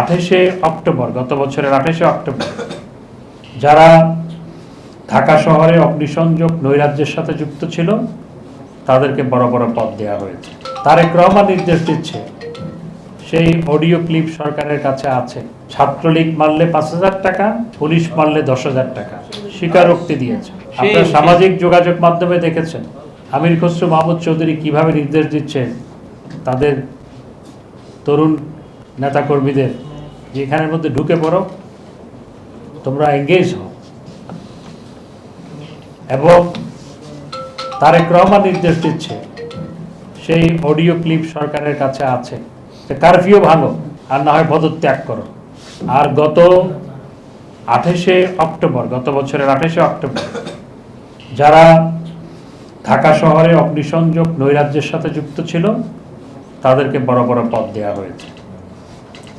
আঠাশে অক্টোবর গত বছরের আঠাশে অক্টোবর। যারা ঢাকা শহরে অগ্নিসংযোগ নৈরাজ্যের সাথে যুক্ত ছিল তাদেরকে বড় বড় পদ দেওয়া হয়েছে। তারেক রহমান নির্দেশ দিচ্ছে সেই অডিও ক্লিপ সরকারের কাছে আছে। ছাত্রলীগ মারলে পাঁচ হাজার টাকা পুলিশ মারলে দশ হাজার টাকা। স্বীকারোক্তি দিয়েছে। আপনার সামাজিক যোগাযোগ মাধ্যমে দেখেছেন আমির খসরু মাহমুদ চৌধুরী কীভাবে নির্দেশ দিচ্ছেন তাদের তরুণ নেতাকর্মীদের যে এখানের মধ্যে ঢুকে পড়ো, তোমরা এঙ্গেজ হও। এবং তারেক রহমান নির্দেশ দিচ্ছে, সেই অডিও ক্লিপ সরকারের কাছে আছে। কারফিউ ভালো আর না হয় পদত্যাগ করো। আর গত আঠাশে অক্টোবর, গত বছরের আঠাশে অক্টোবর, যারা ঢাকা শহরে অগ্নিসংযোগ নৈরাজ্যের সাথে যুক্ত ছিল, তাদেরকে বড় বড় পদ দেওয়া হয়েছে।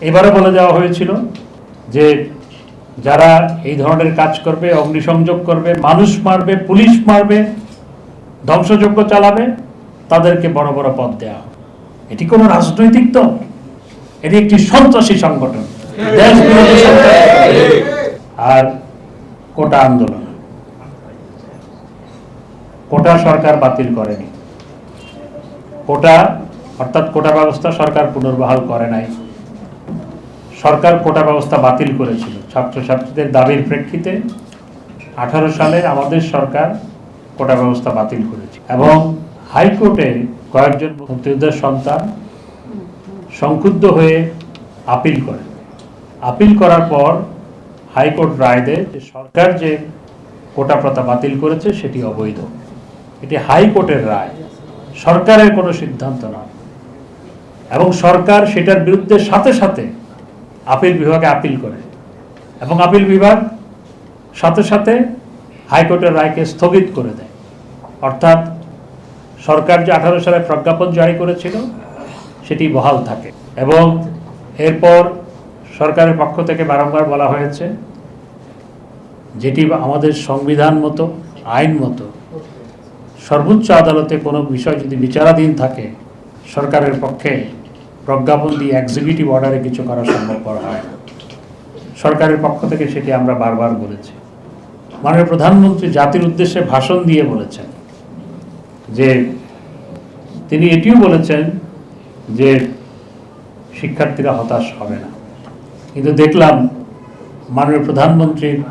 এবারে বলে দেওয়া হয়েছিল যে যারা এই ধরনের কাজ করবে, অগ্নিসংযোগ করবে, মানুষ মারবে, পুলিশ মারবে, ধ্বংসযজ্ঞ চালাবে, তাদেরকে বড় বড় পদ দেওয়া। এটি কোনো রাজনৈতিক দল, এটি একটি সন্ত্রাসী সংগঠন আর কোটা আন্দোলন। কোটা সরকার বাতিল করেনি। কোটা, অর্থাৎ কোটা ব্যবস্থা সরকার পুনর্বহাল করে নাই। সরকার কোটা ব্যবস্থা বাতিল করেছিল। ছাত্রছাত্রীদের দাবির প্রেক্ষিতে আঠারো সালে আমাদের সরকার কোটা ব্যবস্থা বাতিল করেছে এবং হাইকোর্টে কয়েকজন মুক্তিযোদ্ধার সন্তান সংক্ষুব্ধ হয়ে আপিল করে। আপিল করার পর হাইকোর্ট রায় দেয় যে সরকার যে কোটা প্রথা বাতিল করেছে সেটি অবৈধ। এটি হাইকোর্টের রায়। সরকারের কোনো সিদ্ধান্ত নয়। এবং সরকার সেটার বিরুদ্ধে সাথে সাথে আপিল বিভাগে আপিল করে। এবং আপিল বিভাগ সাথে সাথে হাইকোর্টের রায়কে স্থগিত করে দেয়। অর্থাৎ সরকার যে আঠারো সালে প্রজ্ঞাপন জারি করেছিল, সেটি বহাল থাকে। এবং এরপর সরকারের পক্ষ থেকে বারংবার বলা হয়েছে, যেটি আমাদের সংবিধান মতো, আইন মতো, সর্বোচ্চ আদালতে কোনো বিষয় যদি বিচারাধীন থাকে, সরকারের পক্ষে প্রজ্ঞাপন দিয়ে এক্সিকিউটিভ অর্ডারে কিছু করা সম্ভবপর হয় না। সরকারের পক্ষ থেকে সেটি আমরা বারবার বলেছি। মাননীয় প্রধানমন্ত্রী জাতির উদ্দেশ্যে ভাষণ দিয়ে বলেছেন যে, তিনি এটিও বলেছেন যে, শিক্ষার্থীরা হতাশ হবে না। কিন্তু দেখলাম মাননীয় প্রধানমন্ত্রীর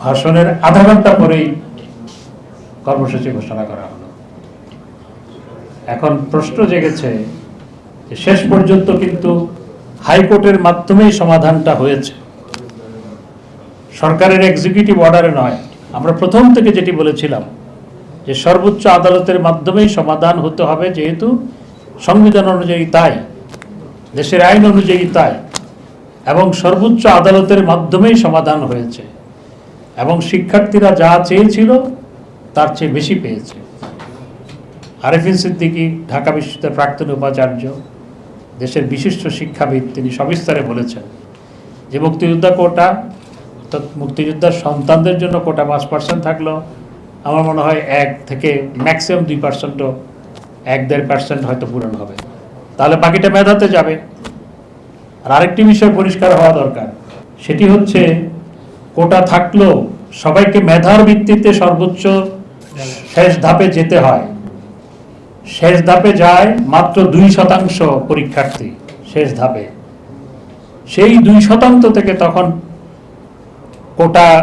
ভাষণের আধা ঘণ্টা পরেই কর্মসূচি ঘোষণা করা হলো। এখন প্রশ্ন জেগেছে শেষ পর্যন্ত কিন্তু হাইকোর্টের মাধ্যমেই সমাধানটা হয়েছে। সরকারের এক্সিকিউটিভ অর্ডারে নয়। আমরা প্রথম থেকে যেটি বলেছিলাম, যে সর্বোচ্চ আদালতের মাধ্যমেই সমাধান হতে হবে যেহেতু সংবিধান অনুযায়ী তাই, দেশের আইন অনুযায়ী তাই, এবং সর্বোচ্চ আদালতের মাধ্যমেই সমাধান হয়েছে। এবং শিক্ষার্থীরা যা চেয়েছিল, তার চেয়ে বেশি পেয়েছে। আরেফিন সিদ্দিকী, ঢাকা বিশ্ববিদ্যালয়ের প্রাক্তন উপাচার্য দেশের বিশিষ্ট শিক্ষাবিদ তিনি সবিস্তারে বলেছেন যে মুক্তিযোদ্ধা কোটা, অর্থাৎ মুক্তিযোদ্ধার সন্তানদের জন্য কোটা পাঁচ পার্সেন্ট থাকল। আমার মনে হয় এক থেকে ম্যাক্সিমাম দুই পার্সেন্টও এক দেড় পার্সেন্ট হয়তো পূরণ হবে। তাহলে বাকিটা মেধাতে যাবে। আর আরেকটি বিষয় পরিষ্কার হওয়া দরকার। সেটি হচ্ছে কোটা থাকলেও সবাইকে মেধার ভিত্তিতে সর্বোচ্চ শেষ ধাপে যেতে হয়। শেষ ধাপে যায় মাত্র দুই শতাংশ পরীক্ষার্থী, শেষ ধাপে। সেই দুই শতাংশ থেকে তখন কোটা